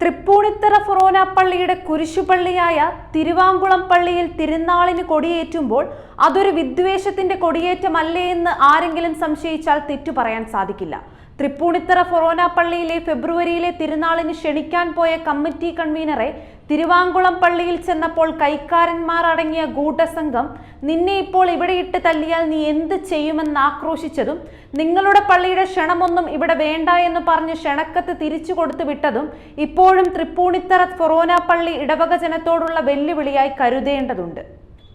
തൃപ്പൂണിത്തറ ഫൊറോന പള്ളിയുടെ കുരിശുപള്ളിയായ തിരുവാങ്കുളം പള്ളിയിൽ തിരുനാളിന് കൊടിയേറ്റുമ്പോൾ അതൊരു വിദ്വേഷത്തിന്റെ കൊടിയേറ്റമല്ലേ എന്ന് ആരെങ്കിലും സംശയിച്ചാൽ തെറ്റു പറയാൻ സാധിക്കില്ല. തൃപ്പൂണിത്തറ ഫൊറോന പള്ളിയിലെ ഫെബ്രുവരിയിലെ തിരുനാളിന് ക്ഷണിക്കാൻ പോയ കമ്മിറ്റി കൺവീനറെ തിരുവാങ്കുളം പള്ളിയിൽ ചെന്നപ്പോൾ കൈക്കാരന്മാർ അടങ്ങിയ ഗൂഢസംഘം നിന്നെ ഇപ്പോൾ ഇവിടെ ഇട്ട് തല്ലിയാൽ നീ എന്ത് ചെയ്യുമെന്ന് ആക്രോശിച്ചതും നിങ്ങളുടെ പള്ളിയുടെ ക്ഷണമൊന്നും ഇവിടെ വേണ്ട എന്ന് പറഞ്ഞ് ക്ഷണക്കത്ത് തിരിച്ചു കൊടുത്തു വിട്ടതും ഇപ്പോഴും തൃപ്പൂണിത്തറ ഫൊറോന പള്ളി ഇടവക ജനത്തോടുള്ള വെല്ലുവിളിയായി കരുതേണ്ടതുണ്ട്.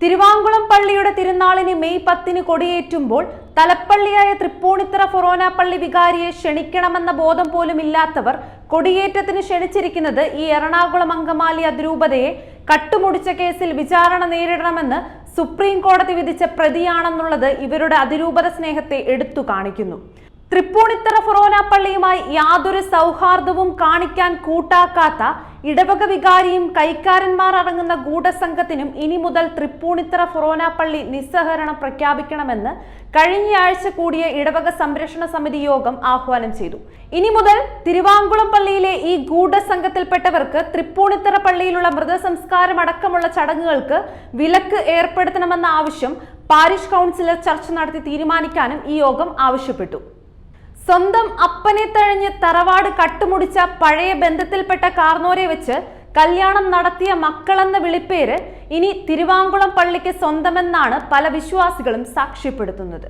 തിരുവാങ്കുളം പള്ളിയുടെ തിരുനാളിന് മെയ് പത്തിന് കൊടിയേറ്റുമ്പോൾ തലപ്പള്ളിയായ തൃപ്പൂണിത്തറ ഫൊറോന പള്ളി വികാരിയെ ക്ഷണിക്കണമെന്ന ബോധം പോലും ഇല്ലാത്തവർ കൊടിയേറ്റത്തിന് ക്ഷണിച്ചിരിക്കുന്നത് ഈ എറണാകുളം അങ്കമാലി അതിരൂപതയെ കട്ടുമുടിച്ച കേസിൽ വിചാരണ നേരിടണമെന്ന് സുപ്രീം കോടതി വിധിച്ച പ്രതിയാണെന്നുള്ളത് ഇവരുടെ അതിരൂപത സ്നേഹത്തെ എടുത്തു കാണിക്കുന്നു. തൃപ്പൂണിത്തറ ഫൊറോന പള്ളിയുമായി യാതൊരു സൗഹാർദ്ദവും കാണിക്കാൻ കൂട്ടാക്കാത്ത ഇടവക വികാരിയും കൈക്കാരന്മാർ അടങ്ങുന്ന ഗൂഢസംഘത്തിനും ഇനി മുതൽ തൃപ്പൂണിത്തറ ഫൊറോന പള്ളി നിസ്സഹരണം പ്രഖ്യാപിക്കണമെന്ന് കഴിഞ്ഞയാഴ്ച കൂടിയ ഇടവക സംരക്ഷണ സമിതി യോഗം ആഹ്വാനം ചെയ്തു. ഇനി മുതൽ തിരുവാങ്കുളം പള്ളിയിലെ ഈ ഗൂഢസംഘത്തിൽപ്പെട്ടവർക്ക് തൃപ്പൂണിത്തറ പള്ളിയിലുള്ള മൃതസംസ്കാരം അടക്കമുള്ള ചടങ്ങുകൾക്ക് വിലക്ക് ഏർപ്പെടുത്തണമെന്ന ആവശ്യം പാരിഷ് കൗൺസിലർ ചർച്ച നടത്തി തീരുമാനിക്കാനും ഈ യോഗം ആവശ്യപ്പെട്ടു. സ്വന്തം അപ്പനെ തഴഞ്ഞ് തറവാട് കട്ടുമുടിച്ച പഴയ ബന്ധത്തിൽപ്പെട്ട കാർന്നോരെ വെച്ച് കല്യാണം നടത്തിയ മക്കളെന്ന വിളിപ്പേര് ഇനി തിരുവാങ്കുളം പള്ളിക്ക് സ്വന്തമെന്നാണ് പല വിശ്വാസികളും സാക്ഷ്യപ്പെടുത്തുന്നത്.